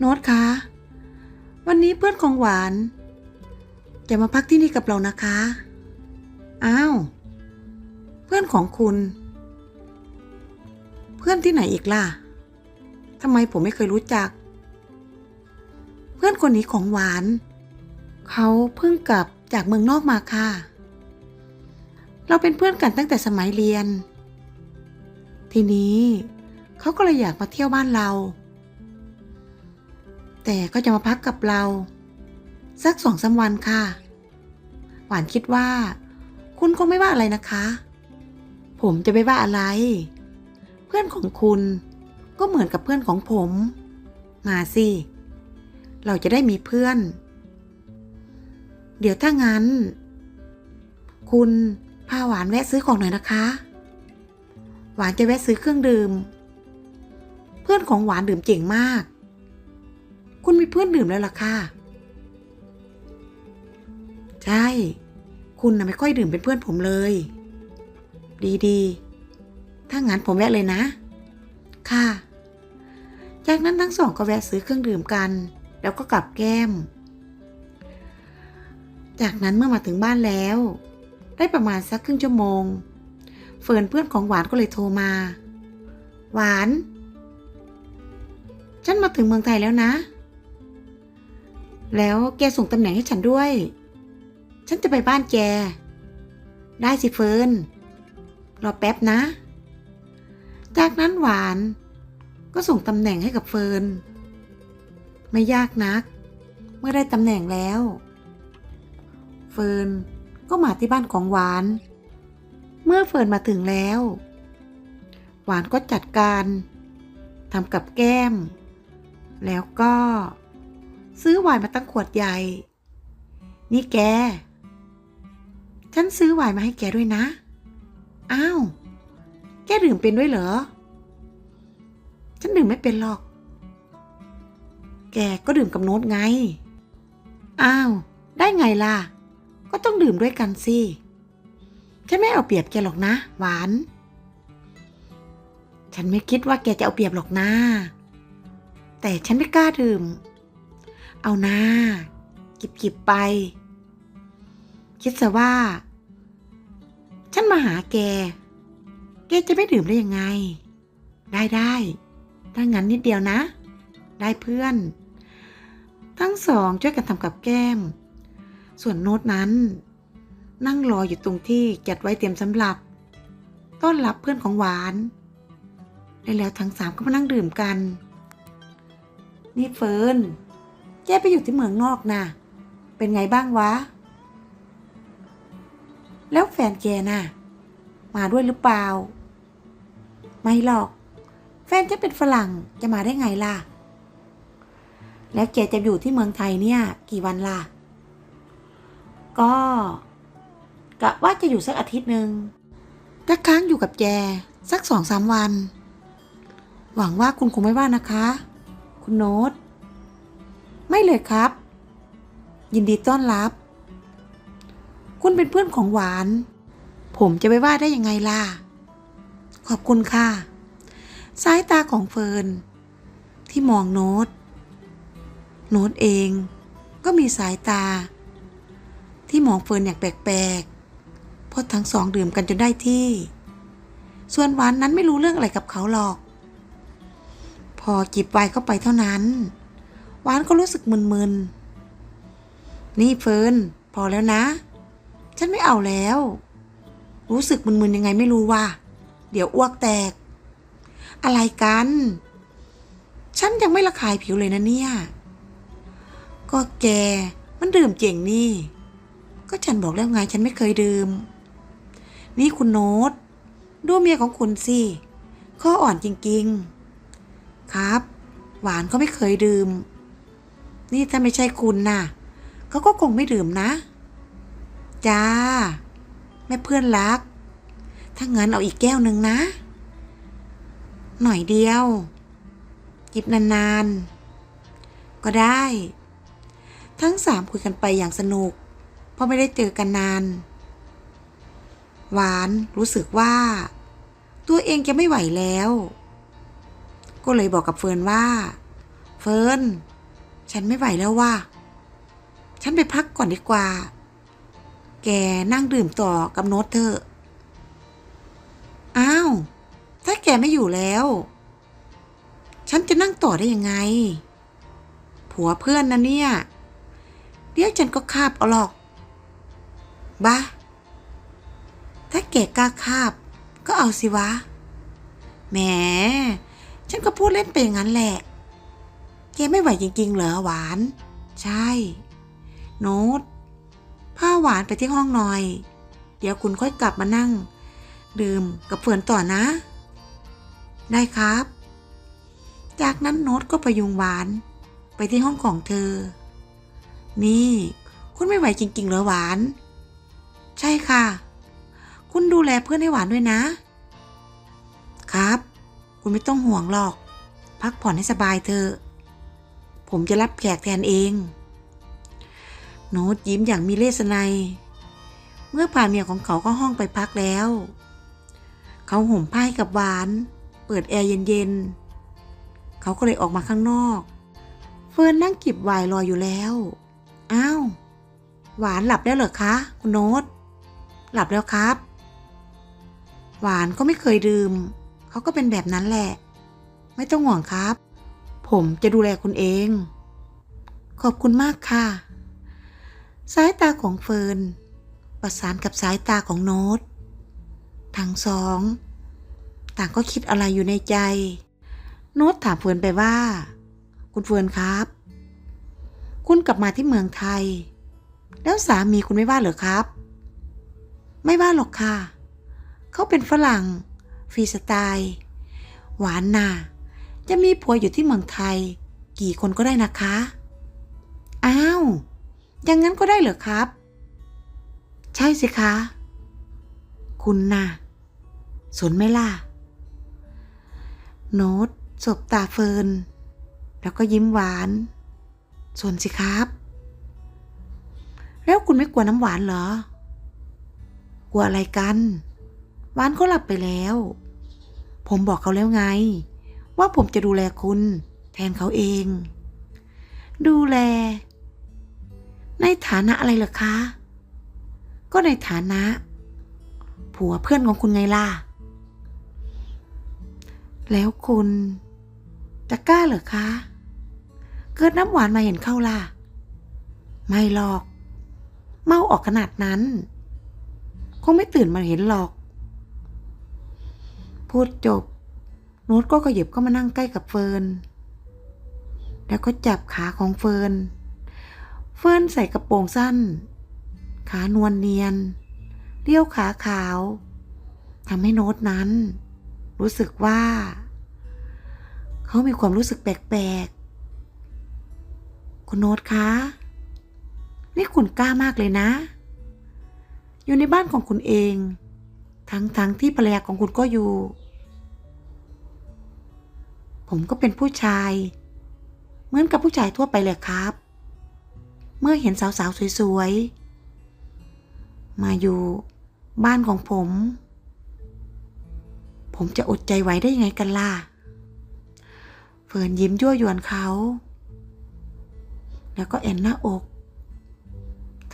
โน้ตคะ วันนี้เพื่อนของหวาน จะมาพักที่นี่กับเรานะคะ อ้าว เพื่อนของคุณ เพื่อนที่ไหนอีกล่ะทำไมผมไม่เคยรู้จัก เพื่อนคนนี้ของหวาน เขาเพิ่งกลับจากเมืองนอกมาค่ะ เราเป็นเพื่อนกันตั้งแต่สมัยเรียน ทีนี้เขาก็เลยอยากมาเที่ยวบ้านเรา แต่ก็จะมาพักกับเรา สักสองสามวันค่ะ หวานคิดว่า คุณคงไม่ว่าอะไรนะคะ ผมจะไม่ว่าอะไร เพื่อนของคุณก็เหมือนกับเพื่อนของผม มาสิ เราจะได้มีเพื่อน เดี๋ยวถ้างั้น คุณพาหวานแวะซื้อของหน่อยนะคะ หวานจะแวะซื้อเครื่องดื่ม เพื่อนของหวานดื่มเจ๋งมาก คุณมีเพื่อนดื่มแล้วล่ะค่ะ ใช่ คุณน่ะไม่ค่อยดื่มเป็นเพื่อนผมเลย ดีๆ ถ้างั้นผมแวะเลยนะ ค่ะ จากนั้นทั้งสองก็แวะซื้อเครื่องดื่มกัน แล้วก็กลับแก้ม จากนั้นเมื่อมาถึงบ้านแล้ว ได้ประมาณสักครึ่งชั่วโมง เฟิร์นเพื่อนของหวานก็เลยโทรมา หวานฉันมาถึงเมืองไทยแล้วนะ แล้วแกส่งตำแหน่งให้ฉันด้วย ฉันจะไปบ้านแก ได้สิเฟิร์น รอแป๊บนะ จากนั้นหวาน ก็ส่งตำแหน่งให้กับเฟิร์น ไม่ยากนัก เมื่อได้ตำแหน่งแล้ว เฟิร์นก็มาที่บ้านของหวาน เมื่อเฟิร์นมาถึงแล้ว หวานก็จัดการทำกับแก้ม แล้วก็ ซื้อไวน์มาตั้งขวดใหญ่ นี่แก ฉันซื้อไวน์มาให้แกด้วยนะ อ้าว แกดื่มเป็นด้วยเหรอ ฉันดื่มไม่เป็นหรอก แกก็ดื่มกับโน้ตไง อ้าว ได้ไงล่ะ ก็ต้องดื่มด้วยกันสิ ฉันไม่เอาเปรียบแกหรอกนะ หวาน ฉันไม่คิดว่าแกจะเอาเปรียบหรอกนะแต่ฉันไม่กล้าดื่ม เอานะจิบจิบไป คิดซะว่า ฉันมาหาแก แกจะไม่ดื่มได้ยังไง ได้ได้ถ้างั้นนิดเดียวนะ ได้เพื่อน ทั้งสองช่วยกันทำกับแก้ม ส่วนโน้ตนั้น นั่งรออยู่ตรงที่จัดไว้เตรียมสำหรับ ต้อนรับเพื่อนของหวานและแล้วทั้งสามก็มานั่งดื่มกัน นี่เฟิร์น แกไปอยู่ที่เมืองนอกนะ เป็นไงบ้างวะ แล้วแฟนแกน่ะ มาด้วยหรือเปล่า ไม่หรอก แฟนจะเป็นฝรั่งจะมาได้ไงล่ะ แล้วแกจะอยู่ที่เมืองไทยเนี่ย กี่วันล่ะ ก็กะว่าจะอยู่สักอาทิตย์หนึ่งจะค้างอยู่กับแจสักสองสามวัน หวังว่าคุณคงไม่ว่านะคะ คุณโน้ต ไม่เลยครับ ยินดีต้อนรับ คุณเป็นเพื่อนของหวาน ผมจะไปว่าได้ยังไงล่ะ ขอบคุณค่ะ สายตาของเฟิร์น ที่มองโน้ต โน้ตเองก็มีสายตา ที่มองเฟิร์นอย่างแปลกๆ เพราะทั้งสองดื่มกันจนได้ที่ ส่วนหวานนั้นไม่รู้เรื่องอะไรกับเขาหรอก พอจิบไวน์เข้าไปเท่านั้น วานก็รู้สึกมึนๆ นี่เฟิร์นพอแล้วนะ ฉันไม่เอาแล้ว รู้สึกมึนๆยังไงไม่รู้ว่า เดี๋ยวอ้วกแตก อะไรกัน ฉันยังไม่ระคายผิวเลยนะเนี่ย ก็แก มันดื่มเจ๋งนี่ ก็ฉันบอกแล้วไงฉันไม่เคยดื่ม นี่คุณโน้ต ดูเมียของคุณสิข้ออ่อนจริง ๆ ครับ หวานก็ไม่เคยดื่ม นี่ถ้าไม่ใช่คุณน่ะเขาก็คงไม่ดื่มนะ จ้า แม่เพื่อนรัก ถ้างั้นเอาอีกแก้วหนึ่งนะ หน่อยเดียวจิบนานๆ ก็ได้ ทั้งสามคุยกันไปอย่างสนุก เพราะไม่ได้เจอกันนาน หวานรู้สึกว่า ตัวเองจะไม่ไหวแล้ว ก็เลยบอกกับเฟิร์นว่า เฟิร์น ฉันไม่ไหวแล้วว่า ฉันไปพักก่อนดีกว่า แกนั่งดื่มต่อกับโน้ตเถออ้าว ถ้าแกไม่อยู่แล้ว ฉันจะนั่งต่อได้ยังไง ผัวเพื่อนนะเนี่ย เดี๋ยวฉันก็คาบเอาหรอก บ้า ถ้าแกกล้าคาบ ก็เอาสิวะ แหม ฉันก็พูดเล่นไปอย่างนั้นแหละ แกไม่ไหวจริง ๆ เหรอหวาน ใช่ โน้ตพาหวานไปที่ห้องหน่อย เดี๋ยวคุณค่อยกลับมานั่ง ดื่มกับเฟื่อนต่อนะ ได้ครับ จากนั้นโน้ตก็ประยุงหวาน ไปที่ห้องของเธอ นี่ คุณไม่ไหวจริง ๆ เหรอหวาน ใช่ค่ะ คุณดูแลเพื่อนให้หวานด้วยนะ ครับ คุณไม่ต้องห่วงหรอก พักผ่อนให้สบายเถอะ ผมจะรับแขกแทนเอง โน้ตยิ้มอย่างมีเลสไนยเมื่อผ่าเมียของเขาก็ห้องไปพักแล้ว เขาห่มผ้าให้กับหวาน เปิดแอร์เย็นๆ เขาก็เลยออกมาข้างนอก เฟิร์นนั่งจิบวน์รออยู่แล้ว อ้าว หวานหลับได้วเหรอคะ คุณโน้ต หลับแล้วครับ หวานก็ไม่เคยดื่ม เขาก็เป็นแบบนั้นแหละ ไม่ต้องห่วงครับ ผมจะดูแลคุณเอง ขอบคุณมากค่ะ สายตาของเฟิร์นประสานกับสายตาของโน้ตทั้งสอง ต่างก็คิดอะไรอยู่ในใจ โน้ตถามเฟิร์นไปว่า คุณเฟิร์นครับ คุณกลับมาที่เมืองไทย แล้วสามีคุณไม่ว่าเหรอครับ ไม่ว่าหรอกค่ะ เขาเป็นฝรั่งฟรีสไตล์ หวานน่ะ จะมีผัวอยู่ที่เมืองไทย กี่คนก็ได้นะคะ อ้าวอย่างนั้นก็ได้เหรอครับ ใช่สิคะ คุณน่ะสนไหมล่ะ โน้ตสบตาเฟิร์นแล้วก็ยิ้มหวานสนสิครับ แล้วคุณไม่กลัวน้ำหวานเหรอ กลัวอะไรกัน หวานก็หลับไปแล้ว ผมบอกเขาแล้วไง ว่าผมจะดูแลคุณ แทนเขาเอง ดูแล ในฐานะอะไรเหรอคะ ก็ในฐานะ ผัวเพื่อนของคุณไงล่ะ แล้วคุณจะกล้าเหรอคะ เกิดน้ำหวานมาเห็นเข้าล่ะ ไม่หรอก เมาออกขนาดนั้น คงไม่ตื่นมาเห็นหรอก พูดจบ โน้ตก็ขยับเข้ามานั่งใกล้กับเฟิร์น แล้วก็จับขาของเฟิร์น เฟิร์นใส่กระโปรงสั้น ขานวลเนียนเลี้ยวขาขาวทำให้โน้ตนั้น รู้สึกว่า เขามีความรู้สึกแปลกๆ คุณโน้ตคะ นี่คุณกล้ามากเลยนะ อยู่ในบ้านของคุณเอง ทั้งๆทที่ภรรยาของคุณก็อยู่ ผมก็เป็นผู้ชาย เหมือนกับผู้ชายทั่วไปเลยครับ เมื่อเห็นสาวๆสวยๆ มาอยู่บ้านของผม ผมจะอดใจไว้ได้ยังไงกันล่ะ เฟิร์นยิ้มยั่วยวนเขา แล้วก็แอนหน้าอก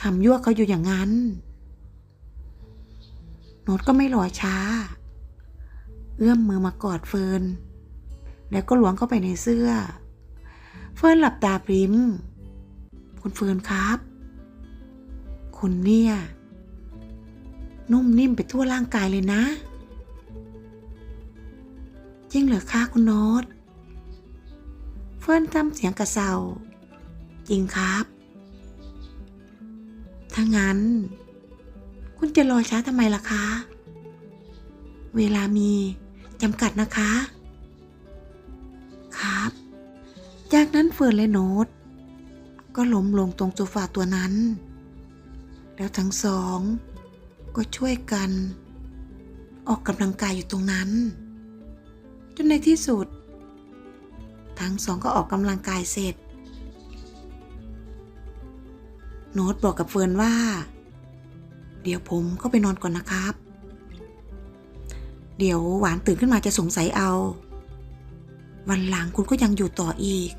ทำยั่วเขาอยู่อย่างนั้นโน้ตก็ไม่รอช้า เอื้อมมือมากอดเฟิร์น แล้วก็หลวงเข้าไปในเสื้อ เฟิร์นหลับตาปริม คุณเฟิร์นครับ คุณเนี่ย นุ่มนิ่มไปทั่วร่างกายเลยนะ จริงเหรอคะคุณโน้ต เฟิร์นทำเสียงกระเซา จริงครับ ถ้างั้น คุณจะรอช้าทำไมล่ะคะ เวลามีจำกัดนะคะ จากนั้นเฟิร์นและโน้ตก็ล้มลงตรงโซฟาตัวนั้น แล้วทั้งสอง ก็ช่วยกัน ออกกำลังกายอยู่ตรงนั้น จนในที่สุด ทั้งสองก็ออกกำลังกายเสร็จ โน้ตบอกกับเฟิร์นว่า เดี๋ยวผมก็ไปนอนก่อนนะครับ เดี๋ยวหวานตื่นขึ้นมาจะสงสัยเอา วันหลังคุณก็ยังอยู่ต่ออีก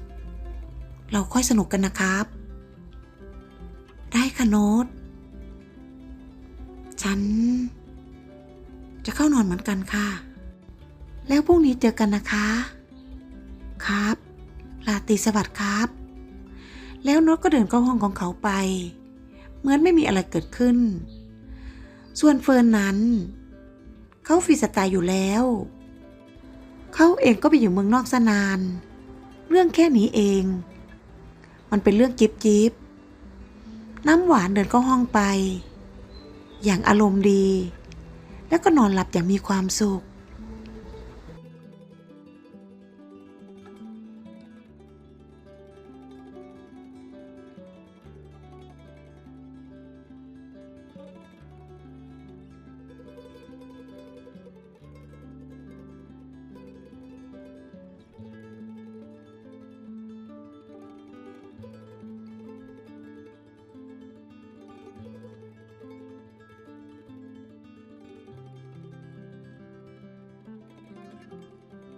เราค่อยสนุกกันนะครับ ได้ค่ะโน้ต ฉัน จะเข้านอนเหมือนกันค่ะ แล้วพรุ่งนี้เจอกันนะคะ ครับ ลาตีสวัสดิ์ครับ แล้วโน้ตก็เดินเข้าห้องของเขาไป เหมือนไม่มีอะไรเกิดขึ้น ส่วนเฟิร์นนั้น เขาฟีสไตล์อยู่แล้ว เขาเองก็ไปอยู่เมืองนอกซะนานเรื่องแค่นี้เอง มันเป็นเรื่องจิบจิบน้ำหวานเดินเข้าห้องไป อย่างอารมณ์ดี แล้วก็นอนหลับอย่างมีความสุข